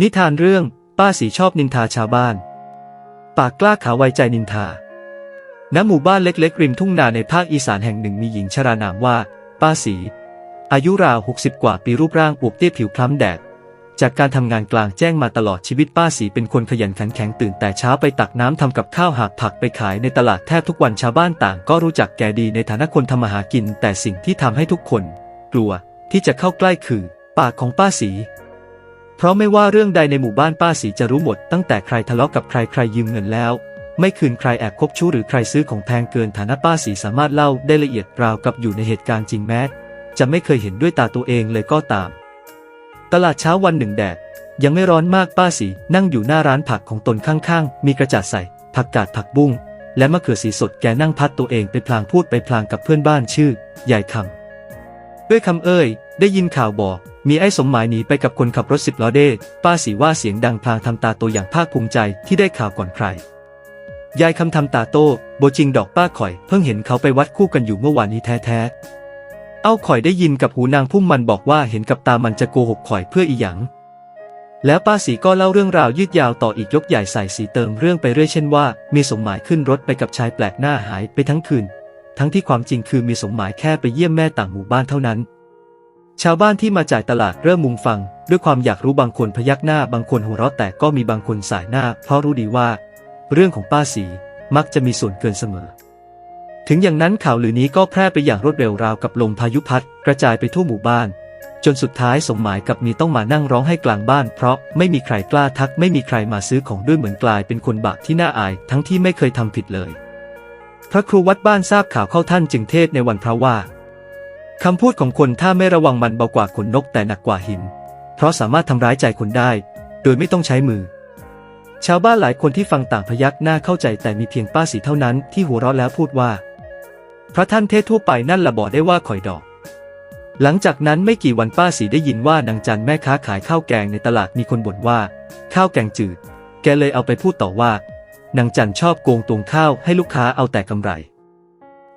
นิทานเรื่อง ป้าสีชอบนินทาชาวบ้าน ปากกล้าขาไวใจนินทา ณ หมู่บ้านเล็กๆ ริมทุ่งนาในภาคอีสานแห่งหนึ่งมีหญิงชรานามว่า ป้าสี อายุราว 60 กว่าปีรูปร่างอวบเตี้ยผิวคล้ำแดด จากการทำงานกลางแจ้งมาตลอดชีวิตป้าสีเป็นคนขยันขันแข็งตื่นแต่เช้าไปตักน้ำทำกับข้าวหากผักไปขายในตลาดแทบทุกวันชาวบ้านต่าง ก็รู้จักแกดีในฐานะคนทำมาหากิน แต่สิ่งที่ทำให้ทุกคน กลัวที่จะเข้าใกล้คือ ปากของป้าสี เพราะไม่ว่าเรื่องใดในหมู่บ้านป้าสีจะรู้หมด ตั้งแต่ใครทะเลาะกับใครใครยืมเงินแล้ว ไม่คืนใครแอบคบชู้หรือใครซื้อของแพงเกินฐานะป้าสีสามารถเล่าได้ละเอียดราวกับอยู่ในเหตุการณ์จริงแม้ จะไม่เคยเห็นด้วยตาตัวเองเลยก็ตาม ตลาดเช้าวันหนึ่งแดดยังไม่ร้อนมากป้าสีนั่งอยู่หน้าร้านผักของตนข้างๆ มีกระจาดใส่ ผักกาดผักบุ้งและมะเขือสีสดแกนั่งพัดตัวเองไปพลางพูดไปพลางกับเพื่อนบ้านชื่อยายคำ ด้วยคำเอ่ย ได้ยินข่าวบอก มีไอ้สมหมายหนีไปกับคนขับรถสิบล้อเด้ป้าสีว่าเสียงดังพลางทำตาโตอย่างภาคภูมิใจที่ได้ข่าวก่อนใคร ยายคำทำตาโตโบจริงดอกป้าข่อย เพิ่งเห็นเขาไปวัดคู่กันอยู่เมื่อวานนี้แท้ๆ เอาข่อยได้ยินกับหูนางพุ่มมันบอกว่าเห็นกับตามันจะโกหกข่อยเพื่ออีหยังแล้วป้าสีก็เล่าเรื่องราวยืดยาวต่ออีกยกใหญ่ใส่สีเติมเรื่องไปเรื่อยเช่นว่า มีสมหมายขึ้นรถไปกับชายแปลกหน้าหายไปทั้งคืน ทั้งที่ความจริงคือมีสมหมายแค่ไปเยี่ยมแม่ต่างหมู่บ้านเท่านั้น ชาวบ้านที่มาจ่ายตลาดเริ่มมุงฟัง ด้วยความอยากรู้บางคนพยักหน้าบางคนหัวเราะแต่ก็มีบางคนสายหน้า เพราะรู้ดีว่า เรื่องของป้าสีมักจะมีส่วนเกินเสมอ ถึงอย่างนั้นข่าวลือนี้ก็แพร่ไปอย่างรวดเร็วราวกับลมพายุพัดกระจายไปทั่วหมู่บ้าน จนสุดท้ายสมหมายกับมีต้องมานั่งร้องให้กลางบ้าน เพราะไม่มีใครกล้าทักไม่มีใครมาซื้อของด้วยเหมือนกลายเป็นคนบาปที่น่าอาย ทั้งที่ไม่เคยทำผิดเลย พระครูวัดบ้านทราบข่าวเข้าท่านจึงเทศในวันพระว่าคำพูดของคนถ้าไม่ระวังมันเบากว่าขนนกแต่หนักกว่าหิน เพราะสามารถทำร้ายใจคนได้ โดยไม่ต้องใช้มือ ชาวบ้านหลายคนที่ฟังต่างพยักหน้าเข้าใจแต่มีเพียงป้าสีเท่านั้นที่หัวเราะแล้วพูดว่า พระท่านเทศทั่วไปนั่นละบอกได้ว่าข่อยดอก หลังจากนั้นไม่กี่วันป้าสีได้ยินว่านางจันแม่ค้าขายข้าวแกงในตลาดมีคนบ่นว่า ข้าวแกงจืด แกเลยเอาไปพูดต่อว่า นางจันชอบโกงตวงข้าวให้ลูกค้าเอาแต่กำไร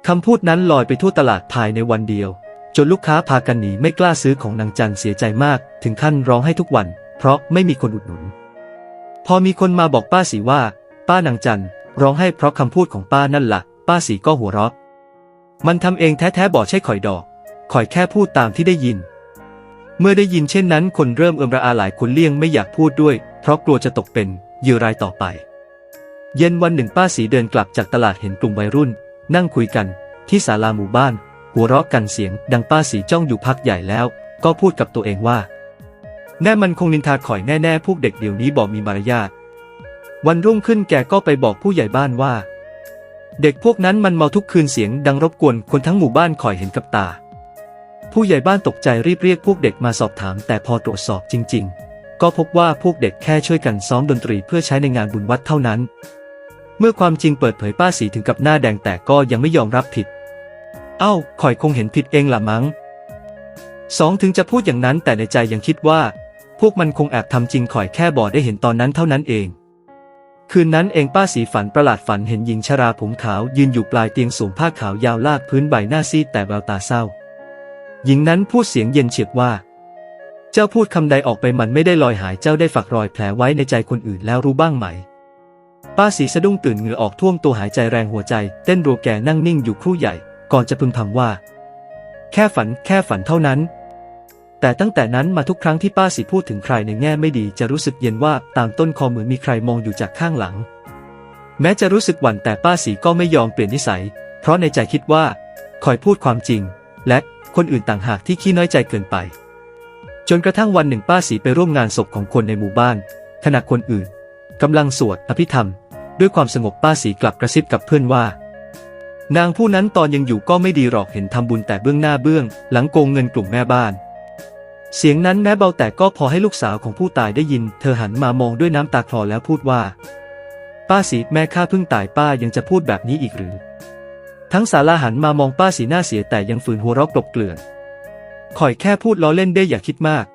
คำพูดนั้นลอยไปทั่วตลาดภายในวันเดียว จนลูกค้าพากันหนีไม่กล้าซื้อของนางจันเสียใจมาก ถึงขั้นร้องให้ทุกวัน เพราะไม่มีคนอุดหนุน พอมีคนมาบอกป้าสีว่า ป้านางจันร้องให้เพราะคำพูดของป้านั่นละ่ะ ป้าสีก็หัวเราะมันทำเองแท้ๆบอกใช่ข่อยดอกข่อยแค่พูดตามที่ได้ยิน เมื่อได้ยินเช่นนั้น คนเริ่มเอิมระอาหลายคนเลี่ยงไม่อยากพูดด้วย เพราะกลัวจะตกเป็นเหยื่อรายต่อไป เย็นวันหนึ่งป้าสีเดินกลับจากตลาดเห็นกลุ่มวัยรุ่น นั่งคุยกันที่ศาลาหมู่บ้าน หัวเราะกันเสียง ดังป้าสีจ้องอยู่พักใหญ่แล้ว ก็พูดกับตัวเองว่า แน่มันคงนินทาข่อยแน่ๆพวกเด็กเดี๋ยวนี้บอกมีมารยาทวันรุ่งขึ้นแกก็ไปบอกผู้ใหญ่บ้านว่า เด็กพวกนั้นมันเมาทุกคืนเสียง ดังรบกวนคนทั้งหมู่บ้านคอยเห็นกับตา ผู้ใหญ่บ้านตกใจรีบเรียกพวกเด็กมาสอบถาม แต่พอตรวจสอบจริง ๆ ก็พบว่าพวกเด็กแค่ช่วยกันซ้อมดนตรีเพื่อใช้ในงานบุญวัดเท่านั้น เมื่อความจริงเปิดเผยป้าสีถึงกับหน้าแดงแต่ก็ยังไม่ยอมรับผิด เอ้าข่อยคงเห็นผิดเองล่ะมั้งสองถึงจะพูดอย่างนั้นแต่ในใจยังคิดว่า พวกมันคงแอบทำจริงข่อยแค่บอกได้เห็นตอนนั้นเท่านั้นเอง คืนนั้นเองป้าสีฝันประหลาดฝันเห็นหญิงชราผมขาว ยืนอยู่ปลายเตียงสูงผ้าขาวยาวลากพื้นใบหน้าซีดแต่แววตาเศร้า หญิงนั้นพูดเสียงเย็นเฉียบว่า เจ้าพูดคำใดออกไปมันไม่ได้ลอยหายเจ้าได้ฝักรอยแผลไว้ในใจคนอื่นแล้วรู้บ้างไหม ป้าสีสะดุ้งตื่นเหงื่อออกท่วมตัวหายใจแรงหัวใจ เต้นรัวแกนั่งนิ่งอยู่ครู่ใหญ่ ก่อนจะพึมพำว่า แค่ฝันแค่ฝันเท่านั้น แต่ตั้งแต่นั้นมาทุกครั้งที่ป้าสีพูดถึงใครในแง่ไม่ดีจะรู้สึกเย็นว่าตามต้นคอเหมือนมีใครมองอยู่จากข้างหลัง แม้จะรู้สึกหวั่นแต่ป้าสีก็ไม่ยอมเปลี่ยนนิสัย เพราะในใจคิดว่า คอยพูดความจริง และคนอื่นต่างหากที่ขี้น้อยใจเกินไป จนกระทั่งวันหนึ่งป้าสีไปร่วมงานศพของคนในหมู่บ้านขณะคนอื่นกำลังสวดอภิธรรม ด้วยความสงบป้าสีกลับกระซิบกับเพื่อนว่า นางผู้นั้นตอนยังอยู่ก็ไม่ดีหรอกเห็นทำบุญแต่เบื้องหน้าเบื้อง หลังโกงเงินกลุ่มแม่บ้าน เสียงนั้นแม้เบาแต่ก็พอให้ลูกสาวของผู้ตายได้ยิน เธอหันมามองด้วยน้ำตาคลอแล้วพูดว่า ป้าสีแม่ข้าเพิ่งตายป้ายังจะพูดแบบนี้อีกหรือ ทั้งศาลาหันมามองป้าสีหน้าเสียแต่ยังฝืนหัวเราะกลบเกลื่อนคอยแค่พูดล้อเล่นได้อย่าคิดมาก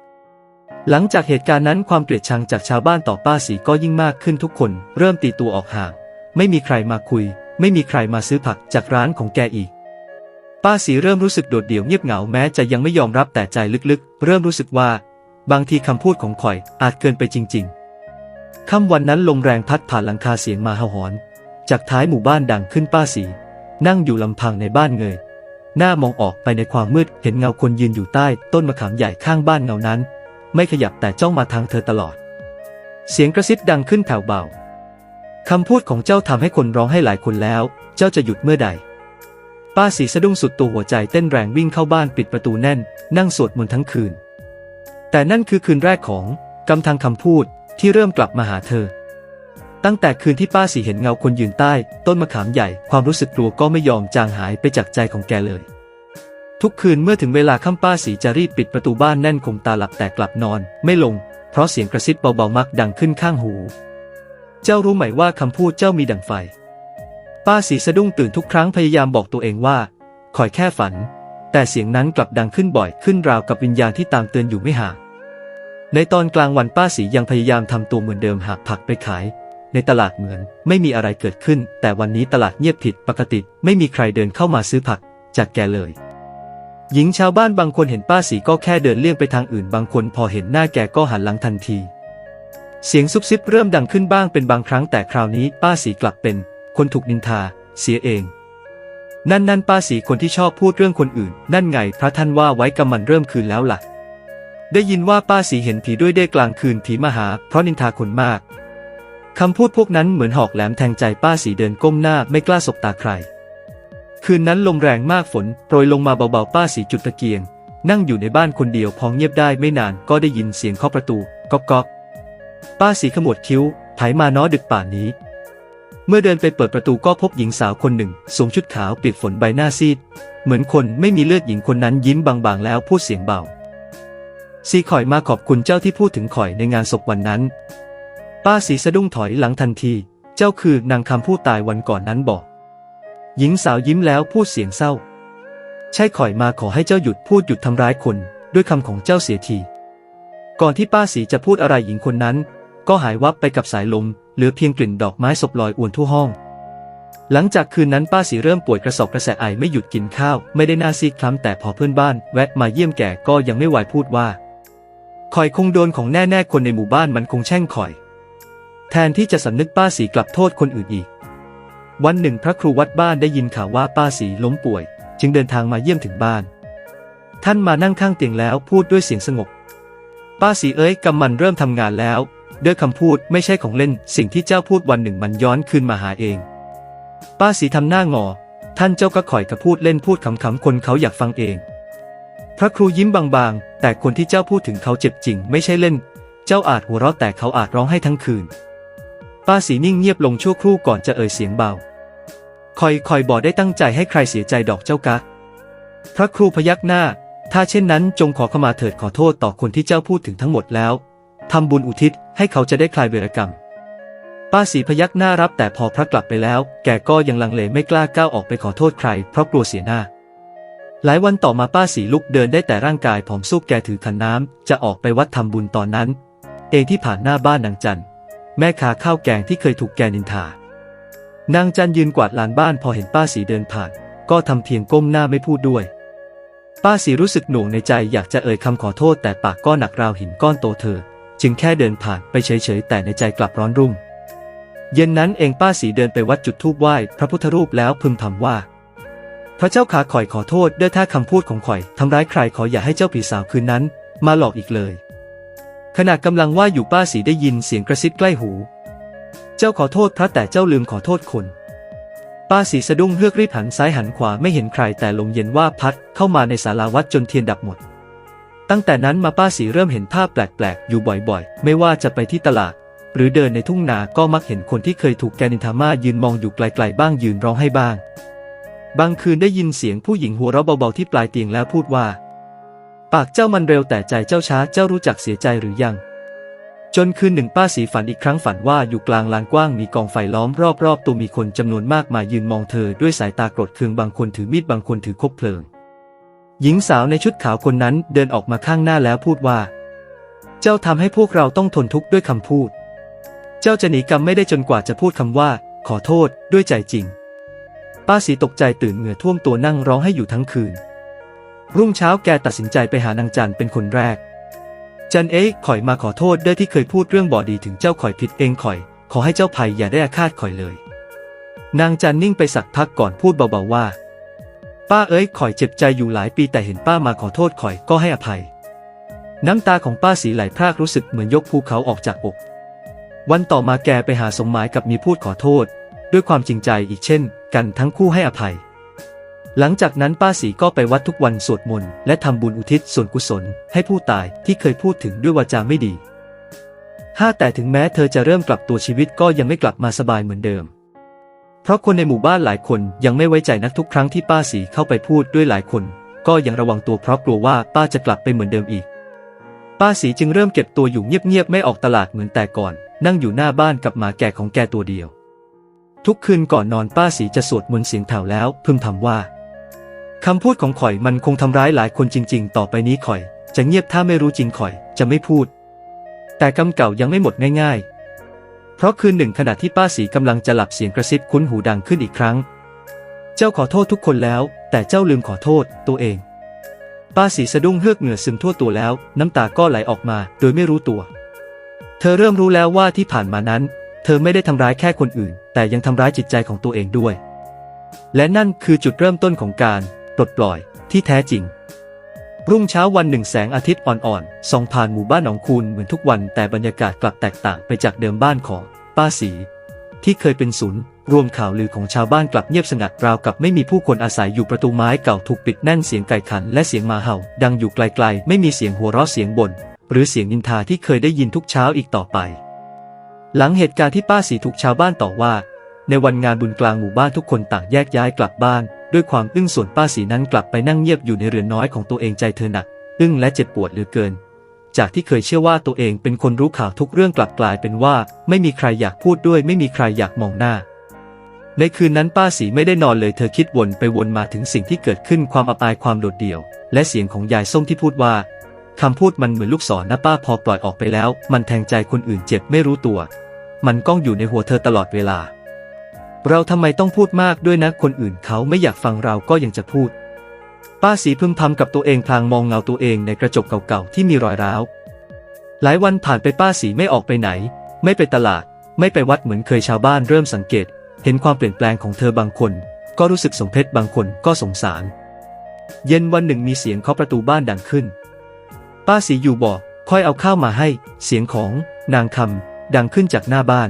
หลังจากเหตุการณ์นั้นความเกลียดชังจากชาวบ้านต่อป้าสีก็ยิ่งมากขึ้นทุกคนเริ่มตีตัวออกห่างไม่มีใครมาคุย ไม่มีใครมาซื้อผักจากร้านของแกอีก ป้าสีเริ่มรู้สึกโดดเดี่ยวเงียบเหงาแม้จะยังไม่ยอมรับแต่ใจลึกๆ เริ่มรู้สึกว่า บางทีคำพูดของข่อยอาจเกินไปจริง ๆค่ำวันนั้นลมแรงพัดผ่านหลังคาเสียงมาหาหอน จากท้ายหมู่บ้านดังขึ้นป้าสี นั่งอยู่ลำพังในบ้านเงยหน้ามองออกไปในความมืดเห็นเงาคนยืนอยู่ใต้ ต้นมะขามใหญ่ข้างบ้านเงานั้น ไม่ขยับแต่จ้องมาทางเธอตลอด เสียงกระซิบดังขึ้นแผ่วเบาคำพูดของเจ้าทำให้คนร้องให้หลายคนแล้ว เจ้าจะหยุดเมื่อใด ป้าสีสะดุ้งสุดตัวหัวใจเต้นแรงวิ่งเข้าบ้านปิดประตูแน่น นั่งสวดมนต์ทั้งคืน แต่นั่นคือคืนแรกของกำทังคำพูดที่เริ่มกลับมาหาเธอ ตั้งแต่คืนที่ป้าสีเห็นเงาคนยืนใต้ ต้นมะขามใหญ่ความรู้สึกกลัวก็ไม่ยอมจางหายไปจากใจของแกเลย ทุกคืนเมื่อถึงเวลาค่ำป้าสีจะรีบปิดประตูบ้านแน่นคมตาหลับแต่กลับนอน ไม่ลง เพราะเสียงกระซิบเบาๆมักดังขึ้นข้างหู เจ้ารู้ไหมว่าคำพูดเจ้ามีดังไฟ ป้าสีสะดุ้งตื่นทุกครั้งพยายามบอกตัวเองว่าคอยแค่ฝัน แต่เสียงนั้นกลับดังขึ้นบ่อยขึ้นราวกับวิญญาณที่ตามเตือนอยู่ไม่ห่างในตอนกลางวันป้าสียังพยายามทำตัวเหมือนเดิมหากผักไปขาย ในตลาดเหมือน ไม่มีอะไรเกิดขึ้น แต่วันนี้ตลาดเงียบผิดปกติ ไม่มีใครเดินเข้ามาซื้อผักจากแกเลย หญิงชาวบ้านบางคนเห็นป้าสีก็แค่เดินเลี่ยงไปทางอื่น บางคนพอเห็นหน้าแกก็หันหลังทันที เสียงซุบซิบเริ่มดังขึ้นบ้างเป็นบางครั้งแต่คราวนี้ป้าสีกลับเป็น คนถูกนินทา เสียเอง นั่นนั่นป้าสีคนที่ชอบพูดเรื่องคนอื่น นั่นไงพระท่านว่าไว้กำมันเริ่มคืนแล้วล่ะ ได้ยินว่าป้าสีเห็นผีด้วยได้กลางคืนผีมาหา เพราะนินทาคนมากคำพูดพวกนั้นเหมือนหอกแหลมแทงใจป้าสีเดินก้มหน้าไม่กล้าสบตาใคร คืนนั้นลมแรงมากฝนโปรยลงมาเบาๆป้าสีจุดตะเกียง นั่งอยู่ในบ้านคนเดียวพอเงียบได้ไม่นานก็ได้ยินเสียงเคาะประตูก๊อกก๊อกป้าสีขมวดคิ้วไผมาน้อดึกป่านนี้ เมื่อเดินไปเปิดประตูก็พบหญิงสาวคนหนึ่งสวมชุดขาวเปียกฝนใบหน้าซีด เหมือนคนไม่มีเลือดหญิงคนนั้นยิ้มบางๆ แล้วพูดเสียงเบาซีข่อยมาขอบคุณเจ้าที่พูดถึงข่อยในงานศพวันนั้น ป้าสีสะดุ้งถอยหลังทันที เจ้าคือนางคำผู้ตายวันก่อนนั้นบอก หญิงสาวยิ้มแล้วพูดเสียงเศร้า ใช่ข่อยมาขอให้เจ้าหยุดพูดหยุดทำร้ายคนด้วยคำของเจ้าเสียที ก่อนที่ป้าสีจะพูดอะไรหญิงคนนั้น ก็หายวับไปกับสายลม เหลือเพียงกลิ่นดอกไม้ศพลอยอวนทั่วห้อง หลังจากคืนนั้นป้าสีเริ่มป่วยกระสอบกระแสไอไม่หยุดกินข้าว ไม่ได้หน้าซีดคล้ำแต่พอเพื่อนบ้าน แวะมาเยี่ยมแก่ก็ยังไม่ไหวพูดว่าคอยคงโดนของแน่ๆคนในหมู่บ้านมันคงแช่งคอย แทนที่จะสำนึกป้าสีกลับโทษคนอื่นอีก วันหนึ่งพระครูวัดบ้านได้ยินข่าวว่าป้าสีล้มป่วย จึงเดินทางมาเยี่ยมถึงบ้าน ท่านมานั่งข้างเตียงแล้วพูดด้วยเสียงสงบ ป้าสีเอ้ยกำมันเริ่มทำงานแล้ว ด้วยคำพูดไม่ใช่ของเล่น สิ่งที่เจ้าพูดวันหนึ่งมันย้อนคืนมาหาเอง ป้าสีทำหน้างอ ท่านเจ้าก็ข่อยกระพูดเล่นพูดขำๆคนเขาอยากฟังเอง พระครูยิ้มบางๆ แต่คนที่เจ้าพูดถึงเขาเจ็บจริง ไม่ใช่เล่น เจ้าอาจหัวเราะแต่เขาอาจร้องให้ทั้งคืน ป้าสีนิ่งเงียบลงชั่วครู่ก่อนจะเอ่ยเสียงเบา คอยคอยบอได้ตั้งใจให้ใครเสียใจดอกเจ้ากักพระครูพยักหน้า ถ้าเช่นนั้นจงขอขมาเถิดขอโทษต่อคนที่เจ้าพูดถึงทั้งหมดแล้วทำบุญอุทิศให้เขาจะได้คลายเวรกรรม ป้าสีพยักหน้ารับแต่พอพระกลับไปแล้ว แกก็ยังลังเลไม่กล้าก้าวออกไปขอโทษใคร เพราะกลัวเสียหน้า หลายวันต่อมาป้าสีลุกเดินได้แต่ร่างกายผอมซูบแกถือขันน้ำจะออกไปวัดทำบุญตอนนั้น เองที่ผ่านหน้าบ้านนางจันแม่ค้าข้าวแกงที่เคยถูกแกนินทา นางจันยืนกวาดลานบ้านพอเห็นป้าสีเดินผ่าน ก็ทำเพียงก้มหน้าไม่พูดด้วย ป้าสีรู้สึกหน่วงในใจอยากจะเอ่ยคำขอโทษแต่ปากก็หนักราวหินก้อนโตเธอ จึงแค่เดินผ่านไปเฉยๆ แต่ในใจกลับร้อนรุ่ม เย็นนั้นเองป้าสีเดินไปวัดจุดธูปไหว้พระพุทธรูปแล้วพึมพำว่า พระเจ้าขาข่อยขอโทษด้วยถ้าคำพูดของข่อยทำร้ายใครขออย่าให้เจ้าผีสาวคืนนั้น มาหลอกอีกเลยขณะกำลังว่าอยู่ป้าสีได้ยินเสียงกระซิบใกล้หู เจ้าขอโทษพระแต่เจ้าลืมขอโทษคน ป้าสีสะดุ้งเฮือกรีบหันซ้ายหันขวาไม่เห็นใครแต่ลมเย็นว่าพัดเข้ามาในศาลาวัดจนเทียนดับหมด ตั้งแต่นั้นมาป้าสีเริ่มเห็นภาพแปลกๆ อยู่บ่อยๆ ไม่ว่าจะไปที่ตลาด หรือเดินในทุ่งนาก็มักเห็นคนที่เคยถูกแกนินทามายืนมองอยู่ไกลๆบ้างยืนร้องไห้บ้าง บางคืนได้ยินเสียงผู้หญิงหัวเราะเบาๆที่ปลายเตียงแล้วพูดว่า ปากเจ้ามันเร็วแต่ใจเจ้าช้าเจ้ารู้จักเสียใจหรือยัง จนคืนหนึ่งป้าสีฝันอีกครั้งฝันว่าอยู่กลางลานกว้างมีกองไฟล้อมรอบๆ ตัวมีคนจำนวนมากมายืนมองเธอด้วยสายตาโกรธเคืองบางคนถือมีดบางคนถือคบเพลิง หญิงสาวในชุดขาวคนนั้นเดินออกมาข้างหน้าแล้วพูดว่า เจ้าทำให้พวกเราต้องทนทุกข์ด้วยคำพูด เจ้าจะหนีกรรมไม่ได้จนกว่าจะพูดคำว่า ขอโทษ ด้วยใจจริง ป้าสีตกใจตื่นเหงื่อท่วมตัวนั่งร้องให้อยู่ทั้งคืน รุ่งเช้าแกตัดสินใจไปหานางจันเป็นคนแรก จันเอ๊ะข่อยมาขอโทษด้อที่เคยพูดเรื่องบอดีถึงเจ้าข่อยผิดเองข่อย ขอให้เจ้าภัยอย่าได้อาฆาตข่อยเลย นางจันนิ่งไปสักพักก่อนพูดเบาๆว่า ป้าเอ้ยข่อยเจ็บใจอยู่หลายปีแต่เห็นป้ามาขอโทษข่อยก็ให้อภัย น้ำตาของป้าสีไหลพรากรู้สึกเหมือนยกภูเขาออกจากอก วันต่อมาแกไปหาสมหมายกับมีพูดขอโทษ ด้วยความจริงใจอีกเช่น กันทั้งคู่ให้อภัย หลังจากนั้นป้าสีก็ไปวัดทุกวันสวดมนต์และทำบุญอุทิศส่วนกุศลให้ผู้ตายที่เคยพูดถึงด้วยวาจาไม่ดีห้าแต่ถึงแม้เธอจะเริ่มกลับตัวชีวิตก็ยังไม่กลับมาสบายเหมือนเดิม เพราะคนในหมู่บ้านหลายคนยังไม่ไว้ใจนักทุกครั้งที่ป้าสีเข้าไปพูดด้วยหลายคน ก็ยังระวังตัวเพราะกลัวว่าป้าจะกลับไปเหมือนเดิมอีก ป้าสีจึงเริ่มเก็บตัวอยู่เงียบๆไม่ออกตลาดเหมือนแต่ก่อน นั่งอยู่หน้าบ้านกับหมาแก่ของแกตัวเดียว ทุกคืนก่อนนอนป้าสีจะสวดมนต์เสียงแผ่วแล้วพึมพำว่า คำพูดของข่อยมันคงทำร้ายหลายคนจริง ๆ ต่อไปนี้ข่อย จะเงียบถ้าไม่รู้จริงข่อย จะไม่พูด แต่กรรมเก่ายังไม่หมดง่ายๆ เพราะคืนหนึ่งขณะที่ป้าสีกำลังจะหลับเสียงกระซิบคุ้นหูดังขึ้นอีกครั้ง เจ้าขอโทษทุกคนแล้ว แต่เจ้าลืมขอโทษตัวเอง ป้าสีสะดุ้งเฮือกเหงื่อซึมทั่วตัวแล้ว น้ำตาก็ไหลออกมา โดยไม่รู้ตัว เธอเริ่มรู้แล้วว่าที่ผ่านมานั้น เธอไม่ได้ทำร้ายแค่คนอื่น แต่ยังทำร้ายจิตใจของตัวเองด้วย และนั่นคือจุดเริ่มต้นของการ ลดปล่อยที่แท้จริง รุ่งเช้าวันหนึ่งแสงอาทิตย์อ่อนๆส่องผ่านหมู่บ้านหนองคูนเหมือนทุกวันแต่บรรยากาศกลับแตกต่างไปจากเดิมบ้านของป้าสีที่เคยเป็นศูนย์รวมข่าวลือของชาวบ้านกลับเงียบสงัดราวกับไม่มีผู้คนอาศัยอยู่ประตูไม้เก่าถูกปิดแน่นเสียงไก่ขันและเสียงหมาเห่า ดังอยู่ไกลๆ ไม่มีเสียงหัวเราะเสียงบ่นหรือเสียงนินทาที่เคยได้ยินทุกเช้าอีกต่อไป หลังเหตุการณ์ที่ป้าสีถูกชาวบ้านต่อว่า ในวันงานบุญกลางหมู่บ้านทุกคนต่างแยกย้ายกลับบ้าน ด้วยความอึ้งส่วนป้าสีนั้นกลับไปนั่งเงียบอยู่ในเรือนน้อยของตัวเองใจเธอหนัก อึ้งและเจ็บปวดเหลือเกิน จากที่เคยเชื่อว่าตัวเองเป็นคนรู้ข่าวทุกเรื่องกลับกลายเป็นว่า ไม่มีใครอยากพูดด้วย ไม่มีใครอยากมองหน้า ในคืนนั้นป้าสีไม่ได้นอนเลยเธอคิดวนไปวนมาถึงสิ่งที่เกิดขึ้นความอับอายความโดดเดี่ยว และเสียงของยายส้มที่พูดว่าคำพูดมันเหมือนลูกศรนะป้าพอปล่อยออกไปแล้ว มันแทงใจคนอื่นเจ็บไม่รู้ตัว มันก้องอยู่ในหัวเธอตลอดเวลา เราทำไมต้องพูดมากด้วยนะคนอื่นเขาไม่อยากฟังเราก็ยังจะพูด ป้าสีพึมพำกับตัวเองพลางมองเงาตัวเองในกระจกเก่าๆที่มีรอยร้าว หลายวันผ่านไปป้าสีไม่ออกไปไหน ไม่ไปตลาด ไม่ไปวัดเหมือนเคยชาวบ้านเริ่มสังเกต เห็นความเปลี่ยนแปลงของเธอบางคน ก็รู้สึกสมเพชบางคนก็สงสาร เย็นวันหนึ่งมีเสียงเคาะประตูบ้านดังขึ้น ป้าสีอยู่บอกค่อยเอาข้าวมาให้ เสียงของนางคำดังขึ้นจากหน้าบ้าน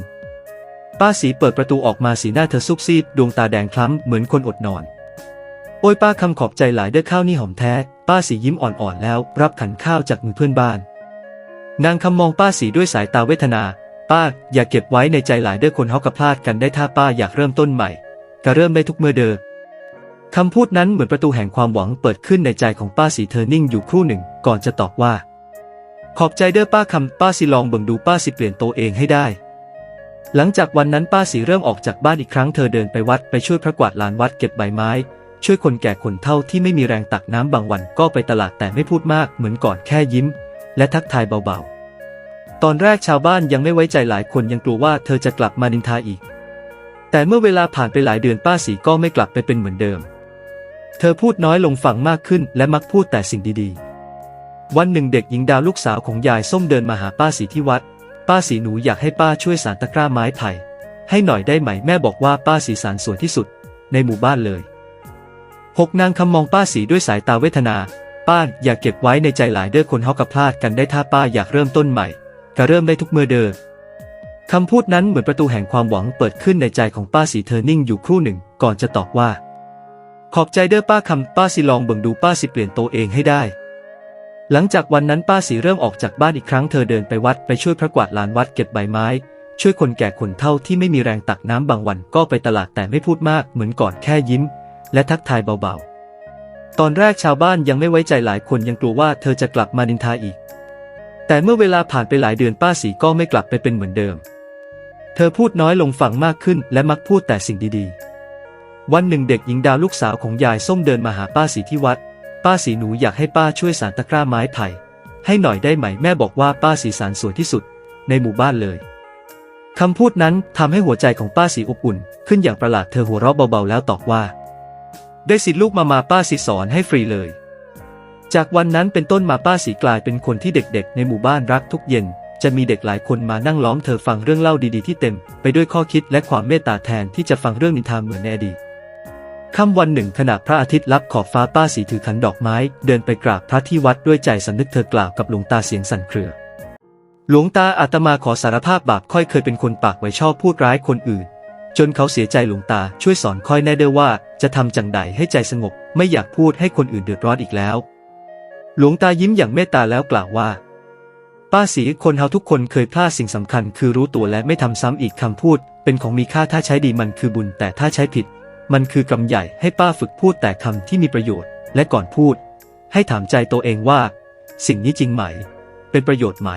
ป้าสีเปิดประตูออกมาสีหน้าเธอซุกซีดดวงตาแดงคล้ำเหมือนคนอดนอน โอ้ยป้าคำขอบใจหลายเด้อข้าวนี่หอมแท้ ป้าสียิ้มอ่อนๆแล้ว รับขันข้าวจากมือเพื่อนบ้าน นางคำมองป้าสีด้วยสายตาเวทนา ป้าอย่าเก็บไว้ในใจหลายเด้อคนเฮากระพลาดกันได้ถ้าป้าอยากเริ่มต้นใหม่ก็เริ่มได้ทุกเมื่อเดอคำพูดนั้นเหมือนประตูแห่งความหวังเปิดขึ้นในใจของป้าสีเธอนิ่งอยู่ครู่หนึ่ง ก่อนจะตอบว่า ขอบใจเด้อป้าคำป้าสิลองเบิ่งดูป้าสิเปลี่ยนตัวเองให้ได้ หลังจากวันนั้นป้าสีเริ่มออกจากบ้านอีกครั้งเธอเดินไปวัดไปช่วยพระกวาดลานวัดเก็บใบไม้ ช่วยคนแก่คนเฒ่าที่ไม่มีแรงตักน้ำบางวันก็ไปตลาดแต่ไม่พูดมากเหมือนก่อนแค่ยิ้ม และทักทายเบาๆ ตอนแรกชาวบ้านยังไม่ไว้ใจหลายคนยังกลัวว่าเธอจะกลับมานินทาอีก แต่เมื่อเวลาผ่านไปหลายเดือนป้าสีก็ไม่กลับไปเป็นเหมือนเดิม เธอพูดน้อยลงฟังมากขึ้นและมักพูดแต่สิ่งดีๆ วันหนึ่งเด็กหญิงดาวลูกสาวของยายส้มเดินมาหาป้าสีที่วัด ป้าสีหนูอยากให้ป้าช่วยสารตะกร้าไม้ไผ่ให้หน่อยได้ไหมแม่บอกว่าป้าสีสารสวยที่สุด ในหมู่บ้านเลยหกนางคำมองป้าสีด้วยสายตาเวทนา ป้าอย่าเก็บไว้ในใจหลายเด้อคนเฮากระพลาดกันได้ถ้าป้าอยากเริ่มต้นใหม่ ก็เริ่มได้ทุกเมื่อเดิมคำพูดนั้นเหมือนประตูแห่งความหวังเปิดขึ้นในใจของป้าสีเธอนิ่งอยู่ครู่หนึ่งก่อนจะตอบว่า ขอบใจเด้อป้าคำป้าสิลองเบิ่งดูป้าสิเปลี่ยนตัวเองให้ได้ หลังจากวันนั้นป้าสีเริ่มออกจากบ้านอีกครั้งเธอเดินไปวัดไปช่วยพระกวาดลานวัดเก็บใบไม้ ช่วยคนแก่คนเฒ่าที่ไม่มีแรงตักน้ำบางวันก็ไปตลาดแต่ไม่พูดมากเหมือนก่อนแค่ยิ้ม และทักทายเบาๆ ตอนแรกชาวบ้านยังไม่ไว้ใจหลายคนยังกลัวว่าเธอจะกลับมานินทาอีก แต่เมื่อเวลาผ่านไปหลายเดือนป้าสีก็ไม่กลับไปเป็นเหมือนเดิม เธอพูดน้อยลงฟังมากขึ้นและมักพูดแต่สิ่งดีๆ วันหนึ่งเด็กหญิงดาวลูกสาวของยายส้มเดินมาหาป้าสีที่วัด ป้าสีหนูอยากให้ป้าช่วยสารตะกร้าไม้ไผ่ให้หน่อยได้ไหมแม่บอกว่าป้าสีสารสวยที่สุด ในหมู่บ้านเลยคำพูดนั้นทำให้หัวใจของป้าสีอบอุ่น ขึ้นอย่างประหลาดเธอหัวเราะเบาๆแล้วตอบว่า ได้สิทธิ์ลูกมามาป้าสีสอนให้ฟรีเลย จากวันนั้นเป็นต้นมาป้าสีกลายเป็นคนที่เด็กๆ ในหมู่บ้านรักทุกเย็น จะมีเด็กหลายคนมานั่งล้อมเธอฟังเรื่องเล่าดีๆที่เต็ม ไปด้วยข้อคิดและความเมตตาแทนที่จะฟังเรื่องนิทานเหมือนในอดีต ค่ำวันหนึ่งขณะพระอาทิตย์ลับขอบฟ้าป้าสีถือขันดอกไม้ เดินไปกราบพระที่วัดด้วยใจสำนึกเธอกล่าวกับหลวงตาเสียงสั่นเครือ หลวงตาอาตมาขอสารภาพบาปค่อยเคยเป็นคนปากไว้ชอบพูดร้ายคนอื่น จนเขาเสียใจหลวงตาช่วยสอนค่อยแน่เด้อว่า จะทำจังใดให้ใจสงบ ไม่อยากพูดให้คนอื่นเดือดร้อนอีกแล้ว หลวงตายิ้มอย่างเมตตาแล้วกล่าวว่า ป้าสีคนเฮาทุกคนเคยพลาดสิ่งสำคัญ คือรู้ตัวและไม่ทำซ้ำอีกคำพูด เป็นของมีค่าถ้าใช้ดีมันคือบุญแต่ถ้าใช้ผิด มันคือกรรมใหญ่ให้ป้าฝึกพูดแต่คำที่มีประโยชน์ และก่อนพูด ให้ถามใจตัวเองว่า สิ่งนี้จริงไหม เป็นประโยชน์ไหม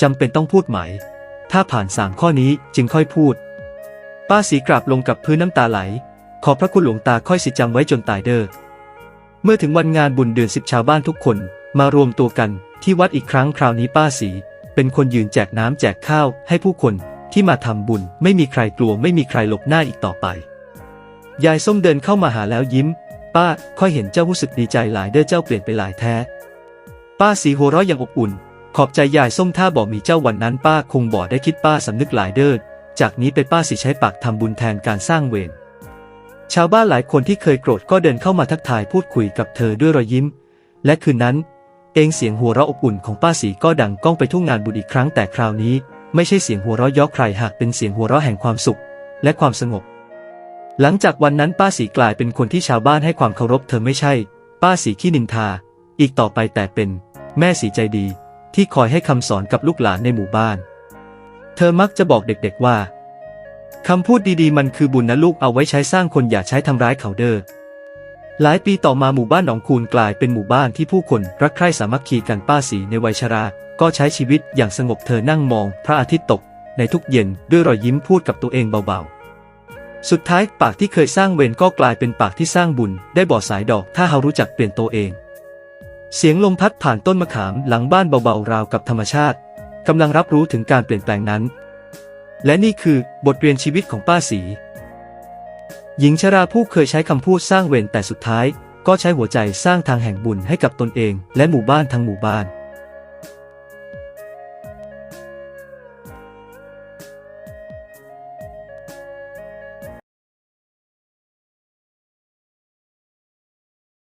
จำเป็นต้องพูดไหม ถ้าผ่านสามข้อนี้จึงค่อยพูด ป้าสีกราบลงกับพื้นน้ำตาไหล ขอพระคุณหลวงตาค่อยสิจำไว้จนตายเด้อเมื่อถึงวันงานบุญเดือนสิบชาวบ้านทุกคนมารวมตัวกันที่วัดอีกครั้งคราวนี้ป้าสี เป็นคนยืนแจกน้ำแจกข้าวให้ผู้คนที่มาทำบุญไม่มีใครกลัวไม่มีใครหลบหน้าอีกต่อไป ยายส้มเดินเข้ามาหาแล้วยิ้ม ป้าค่อยเห็นเจ้ารู้สึกดีใจหลายเด้อเจ้าเปลี่ยนไปหลายแท้ ป้าสีหัวเราะอย่างอบอุ่น ขอบใจยายส้มถ้าบอกมีเจ้าวันนั้นป้าคงบอกได้คิดป้าสำนึกหลายเด้อจากนี้ไปป้าสิใช้ปากทำบุญแทนการสร้างเวรชาวบ้านหลายคนที่เคยโกรธก็เดินเข้ามาทักทายพูดคุยกับเธอด้วยรอยยิ้ม และคืนนั้น เองเสียงหัวเราะอบอุ่นของป้าสีก็ดังก้องไปทุ่งงานบุญอีกครั้งแต่คราวนี้ ไม่ใช่เสียงหัวเราะย่อใครหากเป็นเสียงหัวเราะแห่งความสุข และความสงบ หลังจากวันนั้นป้าสีกลายเป็นคนที่ชาวบ้านให้ความเคารพเธอไม่ใช่ ป้าสีขี้นินทา อีกต่อไปแต่เป็น แม่สีใจดี ที่คอยให้คำสอนกับลูกหลานในหมู่บ้าน เธอมักจะบอกเด็กๆว่าคำพูดดีๆ มันคือบุญนะลูกเอาไว้ใช้สร้างคนอย่าใช้ทำร้ายเขาเด้อหลายปีต่อมาหมู่บ้านหนองคูนกลายเป็นหมู่บ้านที่ผู้คนรักใคร่สามัคคีกันป้าสีในวัยชรา ก็ใช้ชีวิตอย่างสงบเธอนั่งมอง พระอาทิตย์ตก ในทุกเย็นด้วยรอยยิ้มพูดกับตัวเองเบาๆ สุดท้ายปากที่เคยสร้างเวรก็กลายเป็นปากที่สร้างบุญ ได้บ่อสายดอกถ้าเรารู้จักเปลี่ยนตัวเอง เสียงลมพัดผ่านต้นมะขามหลังบ้านเบาๆราวกับธรรมชาติกำลังรับรู้ถึงการเปลี่ยนแปลงนั้น และนี่คือบทเรียนชีวิตของป้าสีหญิงชราผู้เคยใช้คำพูดสร้างเวรแต่สุดท้าย ก็ใช้หัวใจสร้างทางแห่งบุญให้กับตนเอง และหมู่บ้านทั้งหมู่บ้าน